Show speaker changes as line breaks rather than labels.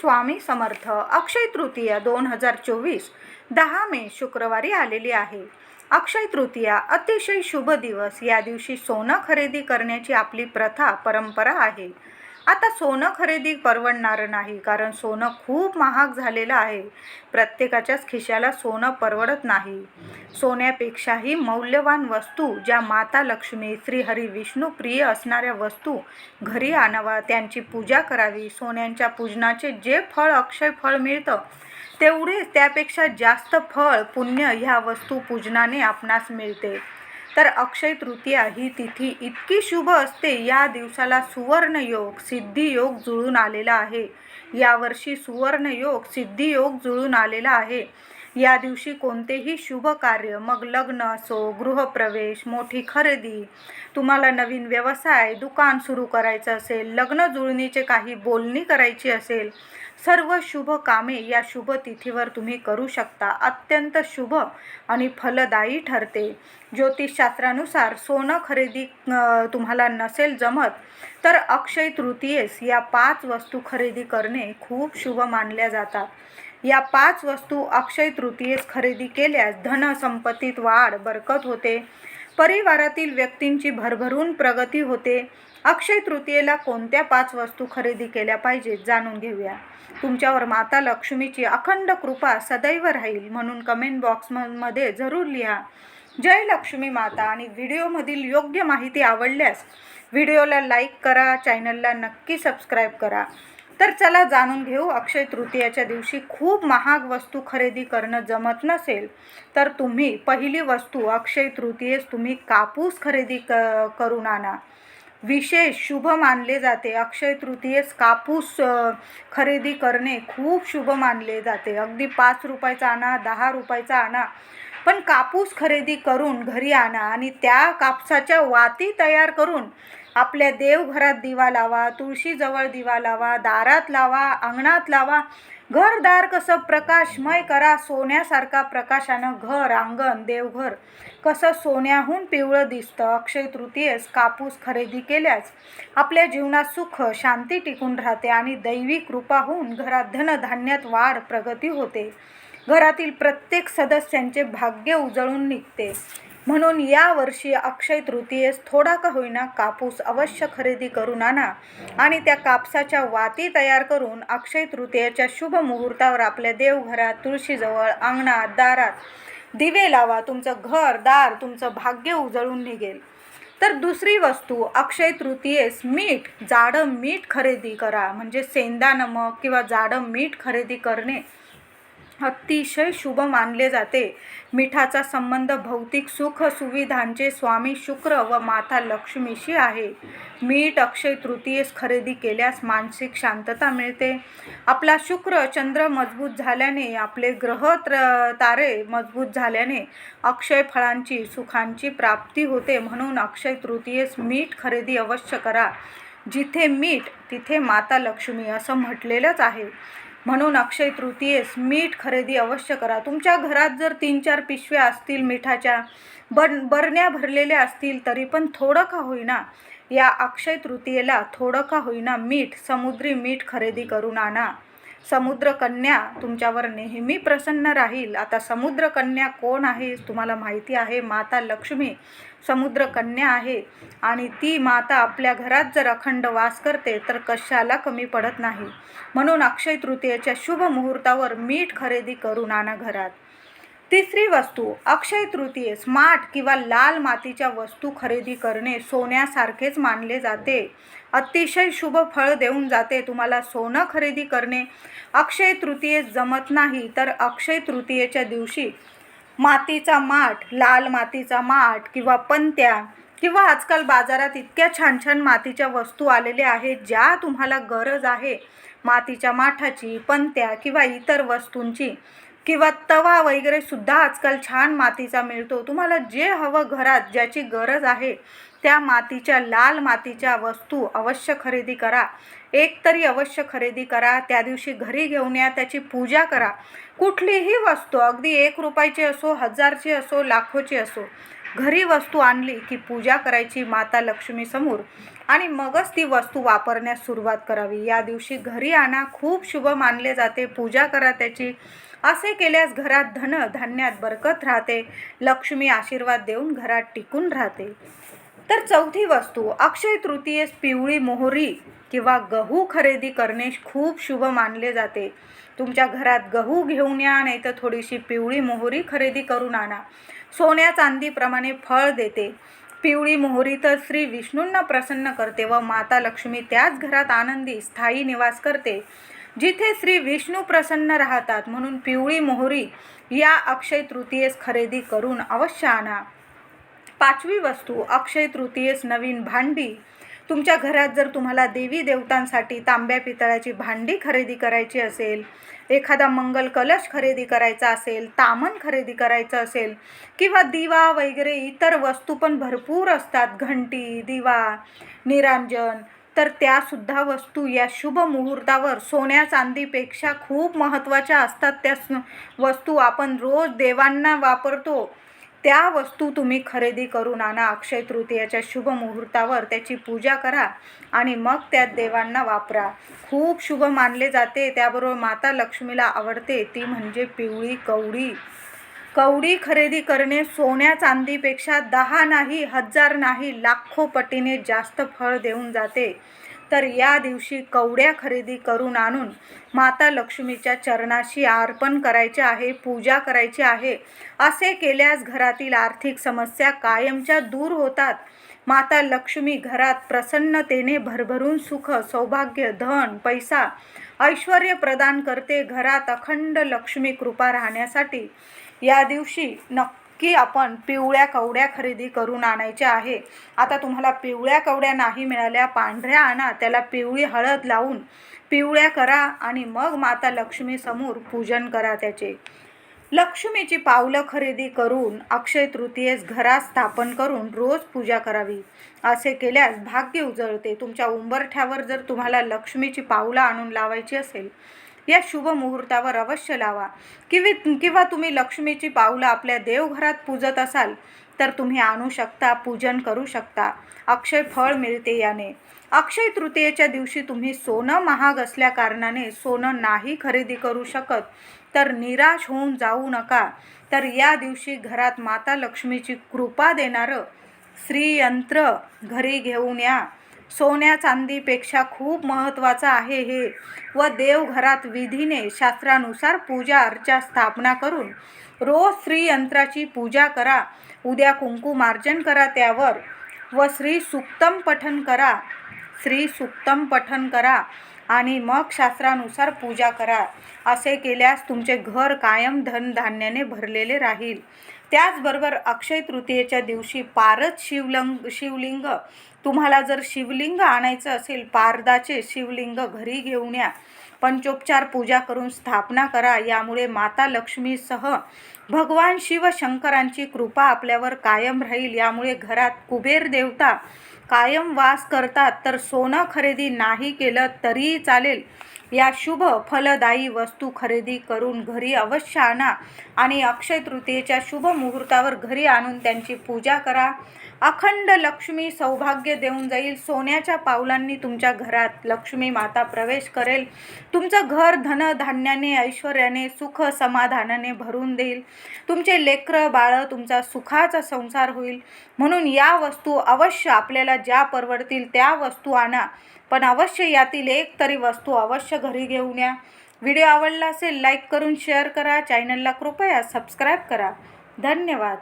स्वामी समर्थ अक्षय तृतीया दोन हजार चोवीस दहा मे शुक्रवारी आलेली आहे. अक्षय तृतीया अतिशय शुभ दिवस. या दिवशी सोनं खरेदी करण्याची आपली प्रथा परंपरा आहे. आता सोनं खरेदी परवडणारं नाही कारण सोनं खूप महाग झालेलं आहे. प्रत्येकाच्याच खिशाला सोनं परवडत नाही. सोन्यापेक्षाही मौल्यवान वस्तू ज्या माता लक्ष्मी श्रीहरी विष्णू प्रिय असणाऱ्या वस्तू घरी आणावा त्यांची पूजा करावी सोन्यांच्या पूजनाचे जे फळ अक्षय फळ मिळतं तेवढे त्यापेक्षा जास्त फळ पुण्य ह्या वस्तू पूजनाने आपणास मिळते. तर अक्षय तृतीया ही तिथी इतकी शुभ असते या दिवसाला सुवर्णयोग सिद्धियोग जुळून आलेला आहे. यावर्षी सुवर्णयोग सिद्धियोग जुळून आलेला आहे. या दिवशी कोणतेही शुभ कार्य मग लग्न असो गृहप्रवेश मोठी खरेदी तुम्हाला नवीन व्यवसाय दुकान सुरू करायचं असेल लग्न जुळणीचे काही बोलणी करायची असेल सर्व शुभ कामे या शुभ तिथीवर तुम्ही करू शकता. अत्यंत शुभ आणि फलदायी ठरते. ज्योतिषशास्त्रानुसार सोनं खरेदी तुम्हाला नसेल जमत तर अक्षय तृतीयेस या पाच वस्तू खरेदी करणे खूप शुभ मानल्या जातात. या पाच वस्तू अक्षय तृतीयेस खरेदी केल्यास धन संपत्तीत वाढ बरकत होते. परिवारातील व्यक्तींची भरभरून प्रगती होते. अक्षय तृतीयेला कोणत्या पाच वस्तू खरेदी केल्या पाहिजेत जाणून घेऊया. तुमच्यावर माता लक्ष्मीची अखंड कृपा सदैव राहील म्हणून कमेंट बॉक्समध्ये जरूर लिहा. जय लक्ष्मी माता आणि व्हिडिओमधील योग्य माहिती आवडल्यास व्हिडिओला लाईक करा चॅनलला नक्की सबस्क्राईब करा. तर चला जाणून घेऊ. अक्षय तृतीयाच्या दिवशी खूप महाग वस्तू खरेदी करणं जमत नसेल तर तुम्ही पहिली वस्तू अक्षय तृतीयेस तुम्ही कापूस खरेदी क करून आणा. विशेष शुभ मानले जाते. अक्षय तृतीयेस कापूस खरेदी करणे खूप शुभ मानले जाते. अगदी पाच रुपयाचा आणा दहा रुपयाचा आणा पण कापूस खरेदी करून घरी आणा आणि त्या कापसाच्या वाती तयार करून आपल्या देवघरात दिवा लावा तुळशीजवळ दिवा लावा दारात लावा अंगणात लावा. घरदार कसं प्रकाशमय करा सोन्यासारखा प्रकाशानं घर अंगण देवघर कसं सोन्याहून पिवळं दिसतं. अक्षय तृतीयेस कापूस खरेदी केल्यास आपल्या जीवनात सुख शांती टिकून राहते आणि दैवी कृपा होऊन घरात धनधान्यात वाढ प्रगती होते. घरातील प्रत्येक सदस्यांचे भाग्य उजळून निघते. म्हणून यावर्षी अक्षय तृतीयेस थोडा का होईना कापूस अवश्य खरेदी करून आणा आणि त्या कापसाच्या वाती तयार करून अक्षय तृतीयेच्या शुभ मुहूर्तावर आपल्या देवघरात तुळशीजवळ अंगणात दारात दिवे लावा तुमचं घर दार तुमचं भाग्य उजळून निघेल. तर दुसरी वस्तू अक्षय तृतीयेस मीठ जाडं मीठ खरेदी करा. म्हणजे सेंदा नमक किंवा जाडं मीठ खरेदी करणे अतिशय शुभ मानले जाते. मिठाचा संबंध भौतिक सुख सुविधांचे स्वामी शुक्र व माता लक्ष्मीशी आहे. मीठ अक्षय तृतीयेस खरेदी केल्यास मानसिक शांतता मिळते. आपला शुक्र चंद्र मजबूत झाल्याने आपले ग्रह त्र तारे मजबूत झाल्याने अक्षय फळांची सुखांची प्राप्ती होते. म्हणून अक्षय तृतीयेस मीठ खरेदी अवश्य करा. जिथे मीठ तिथे माता लक्ष्मी असं म्हटलेलंच आहे. म्हणून अक्षय तृतीयेस मीठ खरेदी अवश्य करा. तुमच्या घरात जर तीन चार पिशव्या असतील मिठाच्या बन बरण्या भरलेल्या असतील तरी पण थोडं का होईना या अक्षय तृतीयेला थोडं का होईना मीठ समुद्री मीठ खरेदी करून आणा. समुद्रकन्या तुमच्यावर नेहमी प्रसन्न राहील. आता समुद्रकन्या कोण आहे? तुम्हाला माहिती आहे. माता लक्ष्मी समुद्रकन्या आहे आणि ती माता आपल्या घरात जर अखंड वास करते तर कशाला कमी पडत नाही. म्हणून अक्षय तृतीयेच्या शुभ मुहूर्तावर मीठ खरेदी करून आणा घरात. तिसरी वस्तू अक्षय तृतीयेस माठ किंवा लाल मातीच्या वस्तू खरेदी करणे सोन्यासारखेच मानले जाते. अतिशय शुभ फळ देऊन जाते तुम्हाला सोनं खरेदी करणे. अक्षय तृतीयेस जमत नाही तर अक्षय तृतीयेच्या दिवशी मातीचा माठ लाल मातीचा माठ किंवा पंत्या किंवा आजकाल बाजारात इतक्या छान छान मातीच्या वस्तू आलेल्या आहेत ज्या तुम्हाला गरज आहे. मातीच्या माठाची पंत्या किंवा इतर वस्तूंची किंवा तवा वगैरे सुद्धा आजकाल छान मातीचा मिळतो. तुम्हाला जे हवं घरात ज्याची गरज आहे त्या मातीच्या लाल मातीच्या वस्तू अवश्य खरेदी करा. एक तरी अवश्य खरेदी करा. त्या दिवशी घरी घेऊन या त्याची पूजा करा. कुठलीही वस्तू अगदी एक रुपयाची असो हजारची असो लाखोची असो घरी वस्तू आणली की पूजा करायची माता लक्ष्मीसमोर आणि मगच ती वस्तू वापरण्यास सुरुवात करावी. या दिवशी घरी आणा. खूप शुभ मानले जाते. पूजा करा त्याची. असे केल्यास घरात धन धान्यात बरकत राहते. लक्ष्मी आशीर्वाद देऊन घरात टिकून राहते. तर चौथी वस्तू अक्षय तृतीयेस पिवळी मोहरी किंवा गहू खरेदी करणे खूप शुभ मानले जाते. तुमच्या घरात गहू घेऊन या नाही तर थोडीशी पिवळी मोहरी खरेदी करून आणा. सोन्या चांदीप्रमाणे फळ देते. पिवळी मोहरी तर श्री विष्णूंना प्रसन्न करते व माता लक्ष्मी त्याच घरात आनंदी स्थायी निवास करते. जिथे श्री विष्णू प्रसन्न राहतात म्हणून पिवळी मोहरी या अक्षय तृतीयेस खरेदी करून अवश्य आणा. पाचवी वस्तू अक्षय तृतीयेस नवीन भांडी. तुमच्या घरात जर तुम्हाला देवी देवतांसाठी तांब्या पितळाची भांडी खरेदी करायची असेल एखादा मंगल कलश खरेदी करायचा असेल तामन खरेदी करायचं असेल किंवा दिवा वगैरे इतर वस्तू पण भरपूर असतात घंटी दिवा निरांजन तर त्यासुद्धा वस्तू या शुभ मुहूर्तावर सोन्या चांदीपेक्षा खूप महत्त्वाच्या असतात. त्या वस्तू आपण रोज देवांना वापरतो. त्या वस्तू तुम्ही खरेदी करून आणा अक्षय तृतीयाच्या शुभ मुहूर्तावर त्याची पूजा करा आणि मग त्यात देवांना वापरा. खूप शुभ मानले जाते त्याबरोबर माता लक्ष्मीला आवडते. ती म्हणजे पिवळी कवडी. कवडी खरेदी करणे सोन्या चांदीपेक्षा दहा नाही हजार नाही लाखो पटीने जास्त फळ देऊन जाते. तर या दिवशी कवड्या खरेदी करून आणून माता लक्ष्मीच्या चरणाशी अर्पण करायचे आहे पूजा करायची आहे. असे केल्यास घरातील आर्थिक समस्या कायमच्या दूर होतात. माता लक्ष्मी घरात प्रसन्नतेने भरभरून सुख सौभाग्य धन पैसा ऐश्वर प्रदान करते. घरात अखंड लक्ष्मी कृपा राहण्यासाठी या दिवशी नक्की की आपण पिवळ्या कवड्या खरेदी करून आणायच्या आहे. आता तुम्हाला पिवळ्या कवड्या नाही मिळाल्या पांढऱ्या आणा त्याला पिवळी हळद लावून पिवळ्या करा आणि मग माता लक्ष्मीसमोर पूजन करा त्याचे. लक्ष्मीची पावलं खरेदी करून अक्षय तृतीयेस घरात स्थापन करून रोज पूजा करावी. असे केल्यास भाग्य उजळते. तुमच्या उंबरठ्यावर जर तुम्हाला लक्ष्मीची पावलं आणून लावायची असेल या शुभ मुहूर्तावर अवश्य लावा. किवी किंवा तुम्ही लक्ष्मीची पावलं आपल्या देवघरात पूजत असाल तर तुम्ही आणू शकता पूजन करू शकता. अक्षय फळ मिळते याने. अक्षय तृतीयेच्या दिवशी तुम्ही सोनं महाग असल्या कारणाने सोनं नाही खरेदी करू शकत तर निराश होऊन जाऊ नका. तर या दिवशी घरात माता लक्ष्मीची कृपा देणारं श्रीयंत्र घरी घेऊन या. सोन्या चांदीपेक्षा खूप महत्त्वाचं आहे हे व देवघरात विधीने शास्त्रानुसार पूजा अर्चा स्थापना करून रोज श्रीयंत्राची पूजा करा उद्या कुंकुमार्जन करा त्यावर व श्री सुक्तम पठन करा श्री सुक्तम पठन करा आणि मग शास्त्रानुसार पूजा करा. असे केल्यास तुमचे घर कायम धनधान्याने भरलेले राहील. त्याचबरोबर अक्षय तृतीयेच्या दिवशी पारद शिवलंग शिवलिंग. तुम्हाला जर शिवलिंग आणायचं असेल पारदाचे शिवलिंग घरी घेऊन या. पंचोपचार पूजा करून स्थापना करा. यामुळे माता लक्ष्मीसह भगवान शिव शंकरांची कृपा आपल्यावर कायम राहील. यामुळे घरात कुबेर देवता कायम वास करतात. तर सोनं खरेदी नाही केलं तरीही चालेल. या शुभ फलदायी वस्तू खरेदी करून घरी अवश्य आणा आणि अक्षय तृतीयेच्या शुभ मुहूर्तावर घरी आणून त्यांची पूजा करा. अखंड लक्ष्मी सौभाग्य देऊन जाईल. सोन्याच्या पावलांनी तुमच्या घरात लक्ष्मी माता प्रवेश करेल. तुमचं घर धन धान्याने ऐश्वर्याने सुख समाधानाने भरून देईल. तुमचे लेकरं बाळं तुमचा सुखाचा संसार होईल. म्हणून या वस्तू अवश्य आपल्याला ज्या परवडतील त्या वस्तू आणा. पण अवश्य यातील एक तरी वस्तू अवश्य घरी घेऊन या. व्हिडिओ आवडला असेल लाईक करून शेअर करा. चॅनलला कृपया सबस्क्राईब करा. धन्यवाद.